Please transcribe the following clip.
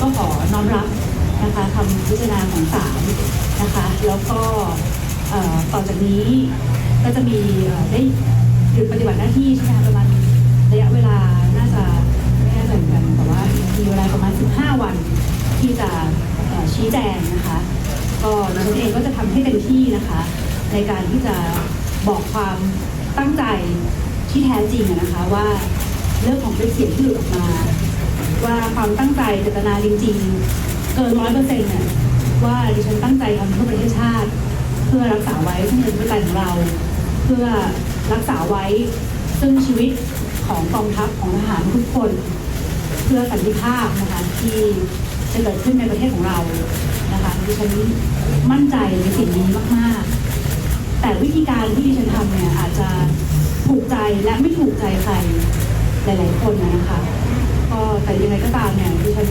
ก็ขอน้อมรับนะคะคำพิจารณาของศาลนะคะ แล้วก็ต่อจากนี้ก็จะมีได้หยุดปฏิบัติหน้าที่ใช่ไหมคะประมาณระยะเวลาน่าจะไม่แน่ใจเหมือนกันแต่ว่ามีเวลาประมาณ 15 วันที่จะชี้แจงนะคะ ก็ดิฉันเองก็จะทำให้เต็มที่นะคะ ในการที่จะบอกความตั้งใจที่แท้จริงนะคะว่าเรื่องของเป็นเสียงที่หลุดออกมา ความตั้งใจเจตนาจริงๆ เกินร้อยเปอร์เซ็นต์เนี่ยว่าดิฉันตั้งใจทำเพื่อประเทศชาติ เพื่อรักษาไว้ซึ่งเป็นประชาธิตของเรา เพื่อรักษาไว้ ซึ่งชีวิตของกองทัพของทหารทุกคน เพื่อสันติภาพนะคะที่จะเกิดขึ้นในประเทศของเรานะคะดิฉันมั่นใจในสิ่งนี้มากๆ แต่วิธีการที่ดิฉันทำเนี่ยอาจจะถูกใจและไม่ถูกใจใครหลาย ๆ คนนะคะ ก็แต่ยังไงก็ตามเนี่ยดิฉัน